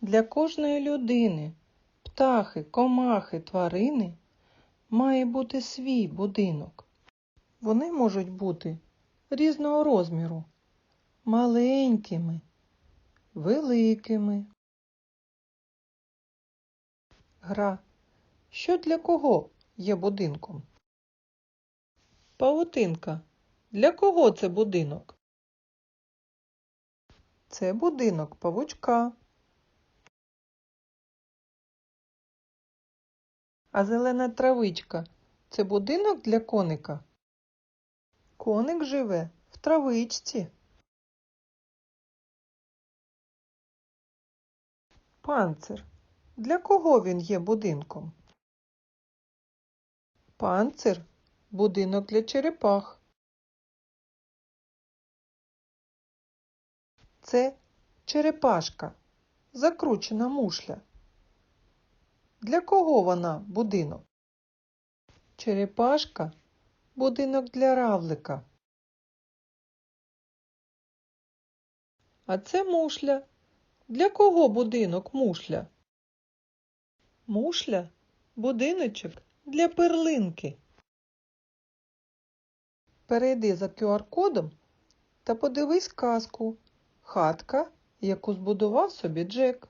Для кожної людини, птахи, комахи, тварини має бути свій будинок. Вони можуть бути різного розміру, маленькими, великими. Гра. Що для кого є будинком? Павутинка. Для кого це будинок? Це будинок павучка. А зелена травичка це будинок для коника? Коник живе в травичці. Панцир. Для кого він є будинком? Панцир будинок для черепах. Це черепашка, закручена мушля. Для кого вона будинок? Черепашка будинок для равлика. А це мушля. Для кого будинок мушля? Мушля будиночок для перлинки. Перейди за QR-кодом та подивись казку Хатка, яку збудував собі Джек.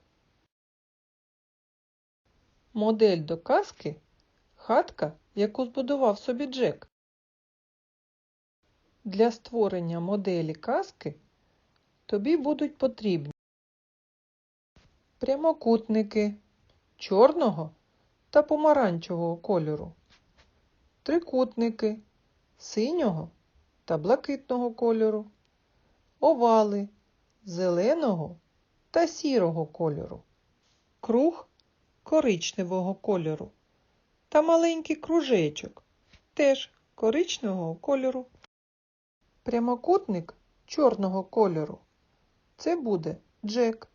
Модель до казки Хатка, яку збудував собі Джек. Для створення моделі казки тобі будуть потрібні прямокутники чорного та помаранчевого кольору, трикутники синього та блакитного кольору, овали зеленого та сірого кольору, круг коричневого кольору та маленький кружечок теж коричневого кольору. Прямокутник чорного кольору це буде Джек,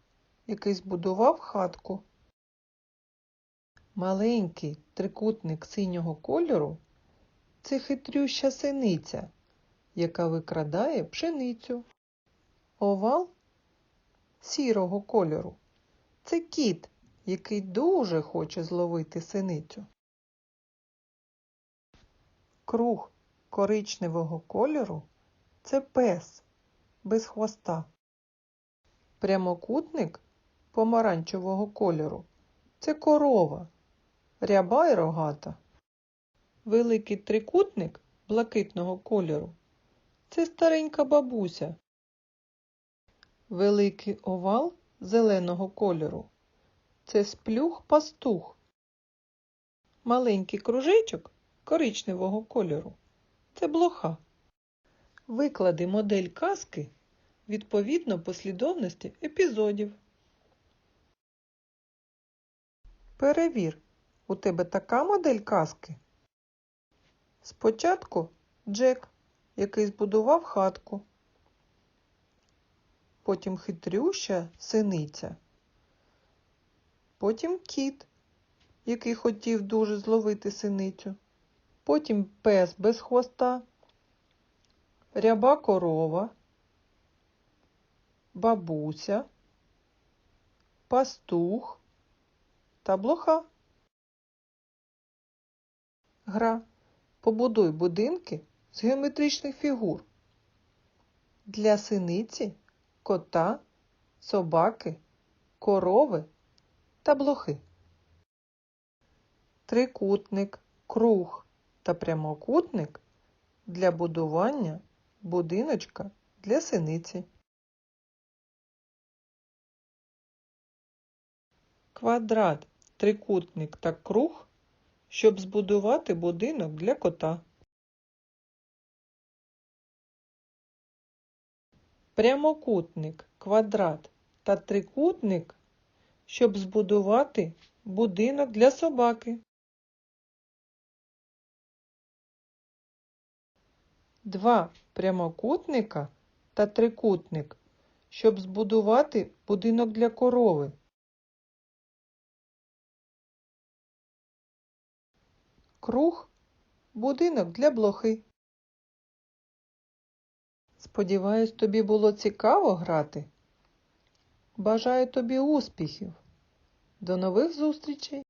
який збудував хатку. Маленький трикутник синього кольору це хитрюща синиця, яка викрадає пшеницю. Овал сірого кольору це кіт, який дуже хоче зловити синицю. Круг коричневого кольору це пес без хвоста. Прямокутник помаранчевого кольору це корова, ряба й рогата. Великий трикутник блакитного кольору це старенька бабуся. Великий овал зеленого кольору це сплюх пастух. Маленький кружечок коричневого кольору це блоха. Виклади модель казки відповідно послідовності епізодів. Перевір, у тебе така модель казки. Спочатку Джек, який збудував хатку. Потім хитрюща синиця. Потім кіт, який хотів дуже зловити синицю. Потім пес без хвоста, ряба корова, бабуся, пастух та блоха. Гра. Побудуй будинки з геометричних фігур. Для синиці, кота, собаки, корови та блохи. Трикутник, круг та прямокутник для будування будиночка для синиці. Квадрат, трикутник та круг, щоб збудувати будинок для кота. Прямокутник, квадрат та трикутник, щоб збудувати будинок для собаки. Два прямокутника та трикутник, щоб збудувати будинок для корови. Круг будинок для блохи. Сподіваюсь, тобі було цікаво грати. бажаю тобі успіхів. До нових зустрічей!